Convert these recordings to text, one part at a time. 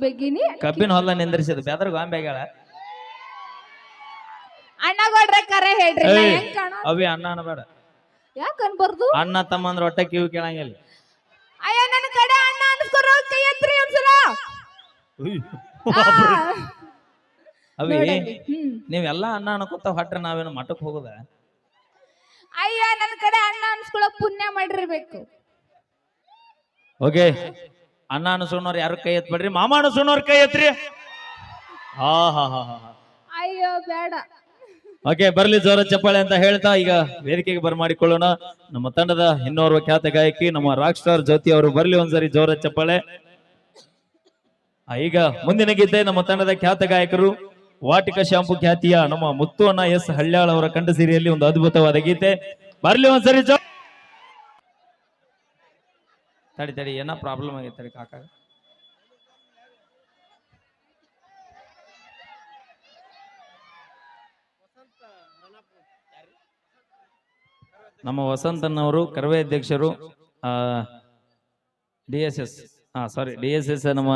ಬೆಗಿನಿ ಕಬ್ಬಿನ ಹೊಲ ನಿಂದ್ರಿಸಿದ ಬೆದ್ರ ಗಾಂಬ್ಯಾಗಳ ಅಣ್ಣ ಕೊಡ್ರೆ ಕರೆ ಹೇಳ್ರಿ ನಾ ಏಯ್. ಹೆಂಗ್ ಕಾಣೋ ಅವಿ ಅಣ್ಣ ಅನ್ಬೇಡ. ಯಾಕ ಅನ್ಬಾರ್ದು? ಅಣ್ಣ ತಮ್ಮ ಅಂದ್ರ ಹೊಟ್ಟೆ ಕಿವಿ ಕೇಳಂಗಿಲ್ಲ. ಅಯ್ಯ ನನ್ನ ಕಡೆ ಅಣ್ಣ ಅನ್ಸ್ಕೊರೋ ಕೈ ಎತ್ರಿ ಒಂದ್ಸಲ. ಆ, ಅವಿ ನೋಡಲ್ಲಿ. ಹ್ಮ್. ನೀವೆಲ್ಲ ಅಣ್ಣ ಅನ್ಕೋತ ಹೊಟ್ರೆ ನಾವೇನು ಮಠಕ್ ಹೋಗುದ? ಅಯ್ಯ ನನ್ನ ಕಡೆ ಅಣ್ಣ ಅನ್ಸ್ಕೊಳಕ್ ಪುಣ್ಯ ಮಾಡಿರ್ಬೇಕು. ಓಕೆ ಅಣ್ಣ ಅನ್ಸೋಣವ್ರು ಯಾರು ಕೈ ಎತ್ಬೇಡ್ರಿ? ಮಾಮ ಅನ್ಸೋಣವ್ರ ಕೈ ಎತ್ರಿ? ಹಾ ಹಾ ಹಾ ಹಾ ಅಯ್ಯೋ ಬೇಡ. ಓಕೆ ಬರ್ಲಿ ಜೋರ ಚಪ್ಪಾಳೆ ಅಂತ ಹೇಳ್ತಾ ಈಗ ವೇದಿಕೆಗೆ ಬರಮಾಡಿಕೊಳ್ಳೋಣ. ನಮ್ಮ ತಂಡದ ಇನ್ನೋರ್ವ ಖ್ಯಾತ ಗಾಯಕಿ ನಮ್ಮ ರಾಕ್ ಸ್ಟಾರ್ ಜ್ಯೋತಿ ಅವರು ಬರ್ಲಿ ಒಂದ್ಸರಿ ಜೋರ ಚಪ್ಪಾಳೆ. ಈಗ ಮುಂದಿನ ಗೀತೆ ನಮ್ಮ ತಂಡದ ಖ್ಯಾತ ಗಾಯಕರು ವಾಟಿಕ ಶಾಂಪು ಖ್ಯಾತಿಯ ನಮ್ಮ ಮುತ್ತು ಅಣ್ಣ ಎಸ್ ಹಳ್ಯಾಳ್ ಅವರ ಕಂಡ ಸೀರೆಯಲ್ಲಿ ಒಂದು ಅದ್ಭುತವಾದ ಗೀತೆ. ಬರ್ಲಿ ಒಂದ್ಸರಿ ಜೋ ತಡಿ ತಡಿ ಏನೋ ಪ್ರಾಬ್ಲಮ್ ಆಗೈತೆ ತಡಿ ಕಾಕ. ನಮ್ಮ ವಸಂತನವರು ಕರವೇ ಅಧ್ಯಕ್ಷರು ಡಿ ಎಸ್ ಎಸ್ ಹಾ ಸಾರಿ ಡಿ ಎಸ್ ಎಸ್ ನಮ್ಮ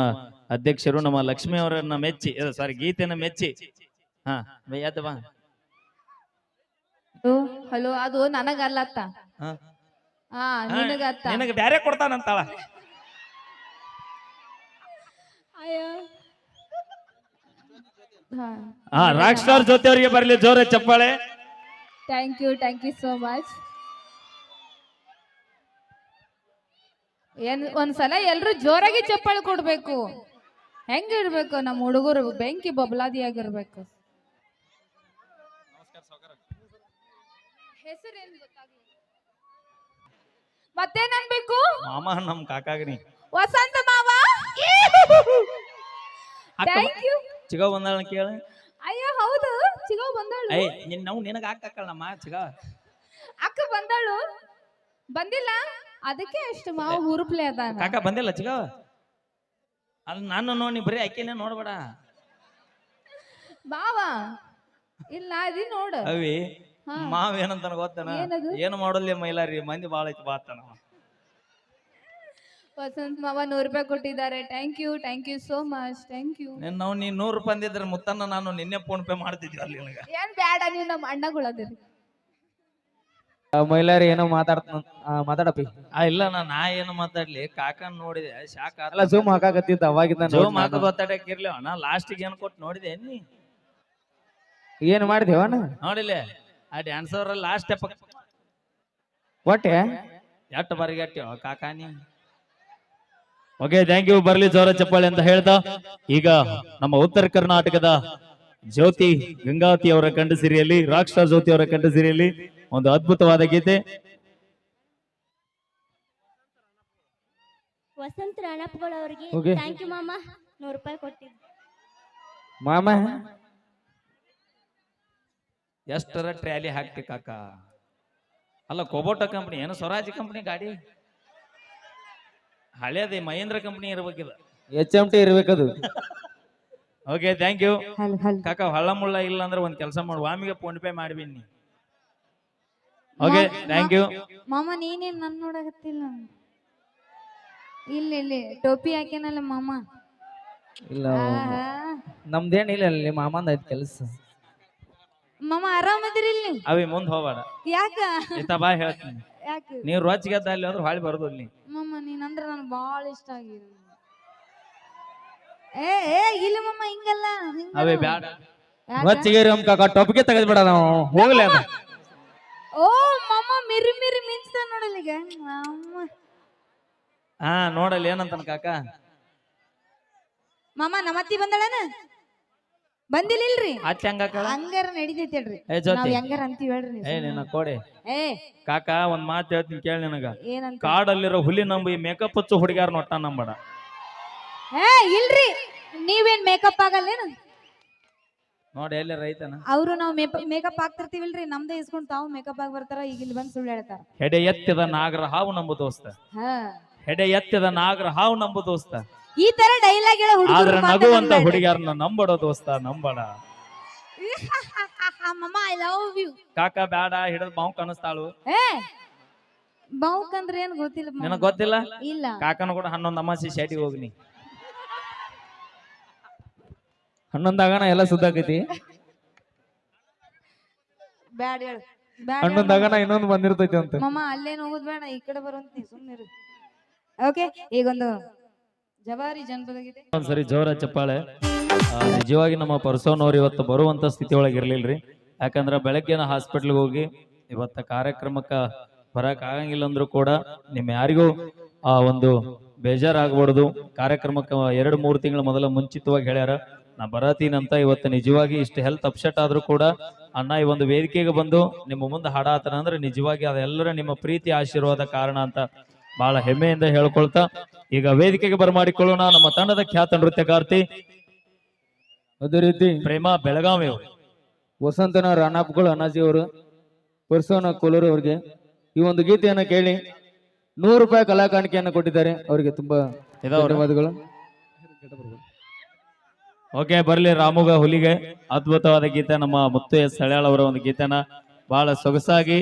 ಅಧ್ಯಕ್ಷರು ನಮ್ಮ ಲಕ್ಷ್ಮಿ ಅವರನ್ನ ಮೆಚ್ಚಿ ಸಾರಿ ಗೀತೆನ ಮೆಚ್ಚಿ. ಹಾ ಬಾ ಹಲೋ ಅದು ನನಗಲ್ಲತ್ತ. ನಿನಗತ್ತ ನಿನಗೆ ಬ್ಯಾರೆ ಕೊಡ್ತಾನಂತಾಳ ಅಯ್ಯೋ. ಹಾ. ಹಾ ರಾಕ್ ಸ್ಟಾರ್ ಜೊತೆ ಅವರಿಗೆ ಬರಲಿ ಜೋರ ಚಪ್ಪಾಳೆ. Thank you thank you so much ಏನ್ ಒಂದ್ಸಲ ಎಲ್ರು ಜೋರಾಗಿ ಚಪ್ಪಾಳೆ ಕೊಡ್ಬೇಕು. ಹೆಂಗಿರ್ಬೇಕು ನಮ್ಮ ಹುಡುಗರು? ಬೆಂಕಿ ಬೊಬ್ಲಾದಿಯಾಗಿರ್ಬೇಕು. ಹೆಸರೇನು ಗೊತ್ತಾಗ್ಲಿಲ್ಲ. ಮತ್ತೇನ್ ಅನ್ಬೇಕು ಮಾಮ ನಮ್ ಕಾಕಾಗ್ನಿ ವಸಂತ ಮಾವ? ಥ್ಯಾಂಕ್ ಯು ಚಿಗೋ ಬಂದಾಳ ಕೇಳ. ಅಯ್ಯೋ ಹೌದು. ಚಿಗೋ ಬಂದಾಳು. ಐ ನಿನ್ ನಾವು ನಿನಗ ಹಾಕಕ್ಕಳ ನಮ್ಮ ಚಿಗ. ಅಕ್ಕ ಬಂದಾಳು. ಬಂದಿಲ್ಲ? ಅದಕ್ಕೆ ಅಷ್ಟು ಮಾವು ಹುರುಪ್ಲೆ ಅದಾನ. ಕಾಕ ಬಂದಿಲ್ಲ ಚಿಗ? ಅಲ್ಲಿ ನಾನು ನೋಡಿ ಬರೀ ಅಕ್ಕಿನೇ ನೋಡ್ಬೇಡ. ಮಾವ ಇಲ್ಲ ಅದಿ ನೋಡು. ಅವಿ. ಮಾವ್ ಏನಂತಾನ ಗೊತ್ತಾನ? ಏನದು? ಏನು ಮಾಡೋಲ್ಲ ಮೈಲಾರಿ ಮಂದಿ ಬಾಳ ಐತಿ ಬಾತನ ವಸಂತ್ ಮಾವ ನೂರು ರೂಪಾಯಿ ಕೊಟ್ಟಿದ್ದಾರೆ. Thank you thank you so much thank you ನಿನ್ನ ನಾವು ನೀ ನೂರು ರೂಪಾಯಿ ಅಂದಿದ್ರೆ ಮುತ್ತನ್ನ ನಾನು ನಿನ್ನೆ ಫೋನ್ ಪೇ ಮಾಡ್ತಿದ್ವಿ ಅಲ್ಲಿ ನಿನಗ. ಏನ್ ಬೇಡ ನೀವು ನಮ್ಮ ಅಣ್ಣಗಳದಿರಿ ಮಹಿಳೆಯರು ಏನೋ ಮಾತಾಡ್ತ ಮಾತಾಡಪ್ಪಿ. ಆ ಇಲ್ಲ ನಾ ನಾ ಏನು ಮಾತಾಡ್ಲಿ ಕಾಕನ್ ನೋಡಿದೆ ಶಾಕ್ ಅಲ್ಲ ಜೂಮ್ ಹಾಕಾಕತ್ತಿದ್ದ ಅವಾಗಿದ್ದ ಜೋ ನೋಡ್ ಮಾತು ನಾನು. ಗೊತ್ತಾಡಕ್ ಇರ್ಲಿ ನಾ ಲಾಸ್ಟಿಗೆ ಏನ್ ಕೊಟ್ಟು ನೋಡಿದೆ ನೀ? ಏನ್ ಮಾಡಿದೆ ನೋಡಿಲ್ಲ ಆ ಡ್ಯಾನ್ಸರ್ ಲಾಸ್ಟ್ ಸ್ಟೆಪ್ ಒಟ್ಟೆ? ಎಷ್ಟು ಗಟ್ಟಿ ಕಾಕಾನಿ ಓಕೆ ಥ್ಯಾಂಕ್ ಯು ಬರ್ಲಿ ಜೋರ ಚಪ್ಪಾಳೆ ಅಂತ ಹೇಳ್ದ. ಈಗ ನಮ್ಮ ಉತ್ತರ ಕರ್ನಾಟಕದ ಜ್ಯೋತಿ ಗಂಗಾವತಿ ಅವರ ಕಂಡ ಸಿರಿಯಲ್ಲಿ ರಾಕ್ಷ ಸ್ಟಾರ್ ಜ್ಯೋತಿ ಅವರ ಕಂಡ ಸಿರಿಯಲ್ಲಿ ಒಂದು ಅದ್ಭುತವಾದ ಗೀತೆ. ವಸಂತ ರಾಣಪ್ಪಗಳು ಅವ್ರಿಗೆ ಥ್ಯಾಂಕ್ ಯು ಮಾಮ. ನೂರು ರೂಪಾಯಿ ಕೊಟ್ಟಿದ್ದು. ಮಾಮ ಎಷ್ಟರ ಟ್ರ್ಯಾಲಿ ಹಾಕ್ತಿ ಕಾಕ? ಅಲ್ಲ ಕೊಬೋಟೋ ಕಂಪ್ನಿ ಏನು ಸ್ವರಾಜ್ ಕಂಪ್ನಿ ಗಾಡಿ? ಹಳೇದಿ ಮಹೇಂದ್ರ ಕಂಪ್ನಿ ಇರ್ಬೇಕಿದ. ಎಚ್ ಎಂ ಟಿ ಇರ್ಬೇಕದು. ಓಕೆ ಥ್ಯಾಂಕ್ ಯು ಕಾಕ ಹಳ್ಳ ಮುಳ್ಳ ಇಲ್ಲ ಅಂದ್ರೆ ಒಂದ್ ಕೆಲಸ ಮಾಡು. ವಾಮಿಗೆ ಫೋನ್ ಪೇ ಮಾಡ್ಬಿನಿ ಓಕೆ ಥ್ಯಾಂಕ್ ಯು ಮಾಮ ನೀನೇನ್ ನನ್ ನೋಡಕತ್ತಿಲ್ಲ? ಇಲ್ಲ ಇಲ್ಲಿ ಟೋಪಿ ಹಾಕ್ಯಾನಲ್ಲ ಮಾಮ. ಇಲ್ಲ ಆಹಾ. ನಮ್ದೇನ್ ಇಲ್ಲ ಅಲ್ಲಿ ಮಾಮಂದ ಐತ್ ಕೆಲ್ಸ. ಮಾಮ ಆರಾಮದಿರಿ ಇಲ್ಲಿ ಅವಿ ಮುಂದ್ ಹೋಗ್ಬೇಡ. ಯಾಕ? ಇತ್ತ ಬಾ ಹೇಳ್ತೀನಿ. ಯಾಕ? ನೀ ರೋಚ್ ಗೆದ್ದ ಅಲ್ಲಿ ಅಂದ್ರೆ ಹಾಳಿ ಬರೋದು ಅಲ್ಲಿ. ಮಾಮ ನೀನಂದ್ರ ನನ್ ಬಾಳ ಇಷ್ಟ ಆಗಿದೆ ಏ ಏ ಇಲ್ಲ ಮಾಮ ಹಿಂಗಲ್ಲ ಹಿಂಗಲ್ಲ. ಅವೇ ಬ್ಯಾಡ. ಯಾಕ? ಅಮ್ಮ ಕಾಕ ಟೊಪ್ಗೆ ತೆಗೆದ್ಬಿಡ ನಾವು. ಹೋಗ್ಲಿ ಅದ. ಓ ಮಾಮ ಮಿರಿ ಮಿರಿ ಮಿಂಚ್ತ ಅಮ್ಮ ಹಾ ನೋಡಲ್ಲಿ ಏನಂತಾನ ಕಾಕ? ಮಾಮ ನಮ್ಮತ್ತಿ ಬಂದಳನ? ಬಂದಿಲ್ಲ ಇಲ್ರಿ ಅಚ್ಚ ಹಂಗಾಕಳ ಹಂಗಾರ ನಡಿತೈತಿ ಹೇಳ್ರಿ. ಏ ಜ್ಯೋತಿ. ನಾವ್ ಹೆಂಗಾರ ಅಂತೀವಿ ಹೇಳ್ರಿ ನೀವು ಏ ನಿನ್ನ ಕೋಡೆ. ಏ. ಕಾಕ ಒಂದ್ ಮಾತು ಹೇಳ್ತೀನಿ ಕೇಳಿ ನಿನಗ. ಏನಂತ? ಕಾಡಲ್ಲಿರೋ ಹುಲಿ ನಂಬಿ ಮೇಕಪ್ ಹಚ್ಚು ಹುಡುಗ್ಯಾರ ನೋಟ ನಂಬಡ. ಏ ಇಲ್ರಿ. ನೀವೇನ್ ಮೇಕಪ್ ಆಗಲ್ಲೇನು? ನೋಡಿ ಎಲ್ಲ ರೈತನ. ಅವರು ನಾವು ಮೇಕಪ್ ಆಗ್ತಿರ್ತೀವಿಲ್ರಿ. ನಮ್ದೇ ಇಸ್ಕೊಂಡ್ ತಾವು ಮೇಕಪ್ ಆಗಿ ಬರ್ತಾರ. ಈಗ ಇಲ್ಲಿ ಬಂದ್ ಸುಳ್ಳು ಹೇಳ್ತಾರ. ಹೆಡೆ ಎತ್ತಿದ ನಾಗರ ಹಾವು ನಂಬು ದೋಸ್ತ. ಹಾ. ಹೆಡೆ ಎತ್ತಿದ ನಾಗರ ಹಾವು ನಂಬು ದೋಸ್ತ. ಈ ತರ ಡೈಲಾಗ್ ಹೇಳ ಆದ್ರ ಆದ್ರೆ ನಗುವಂತ ಹುಡುಗಿಯರನ್ನ ನಂಬಡ ದೋಸ್ತ ನಂಬಡ. ಮಮ್ಮ ಐ ಲವ್ ಯು ಕಾಕ ಬ್ಯಾಡ ಹಿಡಿದ್ ಬಾವು ಕನಸ್ತಾಳು ಏ ಬೌಕ್ ಅಂದ್ರೆ ಏನ್ ಗೊತ್ತಿಲ್ಲ ಮಾಮ. ನಿನಗ್ ಗೊತ್ತಿಲ್ಲ? ಇಲ್ಲ. ಕಾಕನ ಕೂಡ ಹನ್ನೊಂದು ಅಮಾಸಿ ಶಾಟಿಗೆ ಹೋಗ್ನಿ. ಹನ್ನೊಂದಾಗಣ ಎಲ್ಲ ಸುದ್ದಾಕೈತಿ ಬ್ಯಾಡ ಹೇಳು. ಬ್ಯಾಡ ಇನ್ನೊಂದು ಬಂದಿರ್ತೈತಿ ಅಂತ. ಮಮ್ಮ ಅಲ್ಲೇನ್ ಹೋಗುದ್ ಬೇಡ ಈ ಕಡೆ ಬರುವಂತ ನೀ ಸುಮ್ಮನಿರು ಓಕೆ ಈಗೊಂದು ಜವಾರಿ ಜನಪದ ಗೀತೆ ಒಂದ್ಸರಿ ಜೋರ ಚಪ್ಪಾಳೆ. ನಿಜವಾಗಿ ನಮ್ಮ ಪರ್ಸೋನವ್ರು ಇವತ್ತು ಬರುವಂತ ಸ್ಥಿತಿ ಒಳಗೆ ಇರ್ಲಿಲ್ರಿ. ಯಾಕಂದ್ರ ಬೆಳಗ್ಗೆನ ಹಾಸ್ಪಿಟ್ಲ್ಗೆ ಹೋಗಿ ಇವತ್ತ ಕಾರ್ಯಕ್ರಮಕ್ಕ ಬರಕ್ ಆಗಂಗಿಲ್ಲ ಅಂದ್ರೂ ಕೂಡ ನಿಮ್ ಯಾರಿಗೂ ಆ ಒಂದು ಬೇಜಾರಾಗ್ಬಾರ್ದು. ಕಾರ್ಯಕ್ರಮಕ್ಕೆ ಎರಡು, ಮೂರು ತಿಂಗಳ ಮೊದಲ ಮುಂಚಿತವಾಗಿ ಹೇಳ್ಯಾರ, ನಾ ಬರತೀನಂತ ಇವತ್ತು ನಿಜವಾಗಿ ಇಷ್ಟು ಹೆಲ್ತ್ ಅಪ್ಸೆಟ್ ಆದ್ರೂ ಕೂಡ ಅಣ್ಣ ಈ ಒಂದು ವೇದಿಕೆಗೆ ಬಂದು ನಿಮ್ಮ ಮುಂದೆ ಹಾಡಾತನ ಅಂದ್ರೆ ನಿಜವಾಗಿ ಅದೆಲ್ಲರ ನಿಮ್ಮ ಪ್ರೀತಿ ಆಶೀರ್ವಾದ ಕಾರಣ ಅಂತ ಬಹಳ ಹೆಮ್ಮೆಯಿಂದ ಹೇಳ್ಕೊಳ್ತಾ ಈಗ ವೇದಿಕೆಗೆ ಬರಮಾಡಿಕೊಳ್ಳೋಣ ನಮ್ಮ ತಂಡದ ಖ್ಯಾತ ನೃತ್ಯಕಾರ್ತಿ. ಅದೇ ರೀತಿ ಪ್ರೇಮ ಬೆಳಗಾವಿ ಅವರು. ವಸಂತನ ರಾಣಾಪ್ಗಳು ಅನಾಜಿ ಅವರು ಪರ್ಸೋನ ಕೋಲೂರು ಅವರಿಗೆ ಈ ಒಂದು ಗೀತೆಯನ್ನು ಕೇಳಿ ನೂರು ರೂಪಾಯಿ ಕಲಾಕಾಣಿಕೆಯನ್ನು ಕೊಟ್ಟಿದ್ದಾರೆ. ಅವರಿಗೆ ತುಂಬಾ ಧನ್ಯವಾದಗಳು. ಓಕೆ ಬರಲಿ ರಾಮುಗ ಹುಲಿಗೆ. ಅದ್ಭುತವಾದ ಗೀತೆ ನಮ್ಮ ಮುತ್ತು ಎಸ್ ಸಳ್ಯಾಳ್ ಅವರ ಒಂದು ಗೀತೆನ. ಬಹಳ ಸೊಗಸಾಗಿ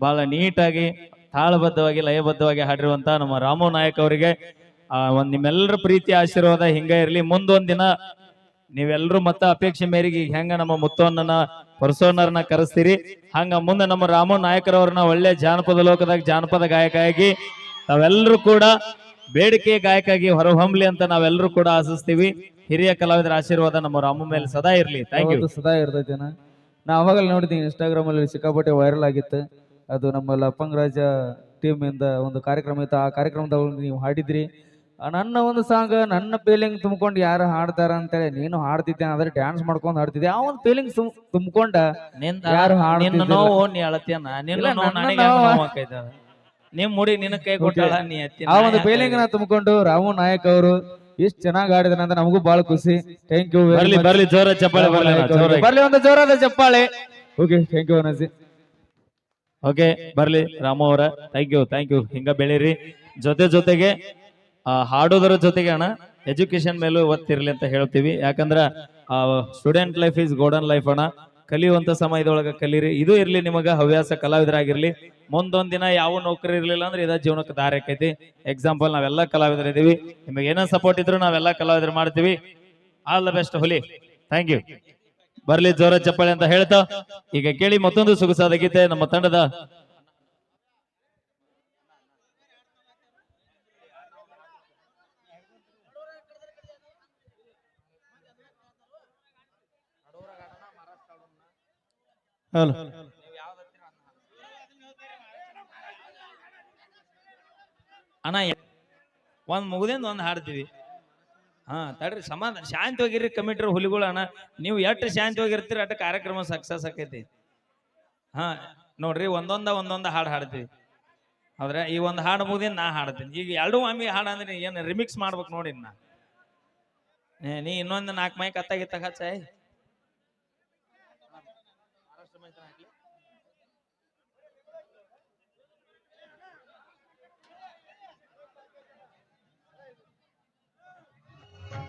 ಬಹಳ ನೀಟಾಗಿ ತಾಳಬದ್ಧವಾಗಿ, ಲಯಬದ್ಧವಾಗಿ ಹಾಡಿರುವಂತ ನಮ್ಮ ರಾಮು ನಾಯಕ್ ಅವರಿಗೆ, ಆ, ಒಂದ್ ನಿಮ್ಮೆಲ್ಲರ ಪ್ರೀತಿ, ಆಶೀರ್ವಾದ ಹಿಂಗ ಇರಲಿ. ದಿನ ನೀವೆಲ್ಲರೂ ಮತ್ತ ಅಪೇಕ್ಷೆ ಮೇರೆಗೆ ಹೆಂಗ ನಮ್ಮ ಮುತ್ತವನ್ನ ಪರಸೋನರನ್ನ ಕರೆಸ್ತೀರಿ. ಹಂಗ ಮುಂದೆ ನಮ್ಮ ರಾಮು ನಾಯಕರವ್ರನ್ನ ಒಳ್ಳೆ ಜಾನಪದ ಲೋಕದಾಗ ಜಾನಪದ ಗಾಯಕ ಆಗಿ ತಾವೆಲ್ಲರೂ ಕೂಡ ಬೇಡಿಕೆ ಗಾಯಕಾಗಿ ಹೊರಹೊಮ್ಮಲಿ ಅಂತ ನಾವೆಲ್ಲರೂ ಕೂಡ ಆಶಿಸ್ತೀವಿ. ಹಿರಿಯ ಕಲಾವಿದರ ಆಶೀರ್ವಾದ ನಮ್ಮ ರಾಮು ಮೇಲೆ ಸದಾ ಇರ್ಲಿ. ಥ್ಯಾಂಕ್ ಯು ಸದಾ ಇರ್ತೈತೆ ನಾ ಅವಾಗಲೇ ನೋಡಿದ್ದೀನಿ ಇನ್ಸ್ಟಾಗ್ರಾಮ್ ಅಲ್ಲಿ ಸಿಕ್ಕಾಪಟ್ಟೆ ವೈರಲ್ ಆಗಿತ್ತು. ಅದು ನಮ್ಮ ಲಪ್ಪಂಗ್ ರಾಜ ಟೀಮ್ ಇಂದ ಒಂದು ಕಾರ್ಯಕ್ರಮ ಇತ್ತು. ಆ ಕಾರ್ಯಕ್ರಮದಲ್ಲಿ ನೀವು ಹಾಡಿದ್ರಿ. ನನ್ನ ಒಂದು ಸಾಂಗ್ ನನ್ನ ಫೀಲಿಂಗ್ ತುಂಬಿಕೊಂಡು ಯಾರು ಹಾಡ್ತಾರ ಅಂತೇಳಿ ನೀನು ಹಾಡ್ತಿದ್ದೆ ಆದ್ರೆ ಡ್ಯಾನ್ಸ್ ಮಾಡ್ಕೊಂಡು ಹಾಡ್ತಿದ್ದೆ. ಆ ಒಂದು ಫೀಲಿಂಗ್ ತುಂಬಿಕೊಂಡ ಯಾರು ನಿನ್ನ ಹಾಡ್ತಿದ್ದಿಲ್ಲ. ನೋವು ನೀ ಅಳತಿಯನ್ನ ನಿನ್ನ ನೋವು ನನಗೆ ನೋವು- ನೋವು ಆಕೈತೆ ನಿಮ್ ಮುಡಿ ನಿನ್ನ ಕೈ ಕೊಟ್ಟಾಳ ನೀ ಆ ಒಂದು ಫೀಲಿಂಗ್ನ ತುಂಬಿಕೊಂಡು ರಾಮು ನಾಯಕ್ ಅವರು ಎಷ್ಟು ಚೆನ್ನಾಗಿ ಆಡಿದ್ರೆ ಅಂತ ನಮಗೂ ಬಹಳ ಖುಷಿ. ಥ್ಯಾಂಕ್ ಯು ಬರ್ಲಿ ಬರ್ಲಿ ಜೋರ ಚಪ್ಪಾಳೆ ಬರ್ಲಿ. ಬರ್ಲಿ ಒಂದು ಜೋರಾದ ಚಪ್ಪಾಳೆ ಓಕೆ ಥ್ಯಾಂಕ್ ಯು ಅನಸಿ ಓಕೆ, ಬರ್ಲಿ ರಾಮು ಅವರ. ಥ್ಯಾಂಕ್ ಯು ಥ್ಯಾಂಕ್ ಯು ಹಿಂಗ ಬೆಳೀರಿ. ಜೊತೆ ಜೊತೆಗೆ ಹಾಡೋದರ ಜೊತೆಗೆ ಅಣ್ಣ ಎಜುಕೇಶನ್ ಮೇಲೂ ಒತ್ತಿರ್ಲಿ ಅಂತ ಹೇಳ್ತೀವಿ. ಯಾಕಂದ್ರ student life is golden life ಅಣ್ಣ. ಕಲಿಯುವಂತ ಸಮಯದೊಳಗೆ ಕಲೀರಿ. ಇದು ಇರ್ಲಿ ನಿಮಗ ಹವ್ಯಾಸ ಕಲಾವಿದರಾಗಿರ್ಲಿ. ಮುಂದೊಂದ್ ದಿನ ಯಾವ ನೌಕರಿ ಇರ್ಲಿಲ್ಲ ಅಂದ್ರೆ ಇದ ಜೀವನಕ್ಕೆ ದಾರಿ ಆಕೈತಿ. ಎಕ್ಸಾಂಪಲ್ ನಾವೆಲ್ಲ ಕಲಾವಿದರಿದ್ದೀವಿ. ನಿಮಗೆ ಏನೋ ಸಪೋರ್ಟ್ ಇದ್ರು ನಾವೆಲ್ಲ ಕಲಾವಿದರು ಮಾಡ್ತೀವಿ. ಆಲ್ ದ ಬೆಸ್ಟ್ ಹುಲಿ. ಥ್ಯಾಂಕ್ ಯು ಬರ್ಲಿ ಜೋರ ಚಪ್ಪಾಳೆ ಅಂತ ಹೇಳ್ತಾ ಈಗ ಕೇಳಿ ಮತ್ತೊಂದು ಸೊಗಸಾದ ಗೀತೆ ನಮ್ಮ ತಂಡದ. ಹಲೋ. ಅಣ್ಣ ಒಂದ್ ಮುಗುದಿಂದ ಒಂದ್ ಹಾಡ್ತೀವಿ. ಹಾ, ತಡ್ರಿ ಸಮಾಧಾನ ಶಾಂತವಾಗಿರಿ ಕಮಿಟ್ರಿ ಹುಲಿಗಳು ಅಣ್ಣ. ನೀವು ಎಷ್ಟು ಶಾಂತವಾಗಿರ್ತೀರಿ ಅಷ್ಟು ಕಾರ್ಯಕ್ರಮ ಸಕ್ಸಸ್ ಆಕೈತಿ. ಹಾ, ನೋಡ್ರಿ, ಒಂದೊಂದ ಒಂದೊಂದ ಹಾಡು ಹಾಡ್ತೀವಿ. ಆದ್ರೆ ಈ ಒಂದು ಹಾಡು ಮುಗಿದಿನ ನಾ ಹಾಡ್ತೀನಿ. ಈಗ ಎರಡು ಒಮ್ಮೆ ಹಾಡು ಅಂದ್ರೆ ಏನು ರಿಮಿಕ್ಸ್ ಮಾಡ್ಬೇಕು ನೋಡಿ ನಾ. ನೀ ಇನ್ನೊಂದು ನಾಲ್ಕು ಮೈಕ್ ಅತ್ತಾಗಿತ್ತ ಹಚ್ಚಾಯ್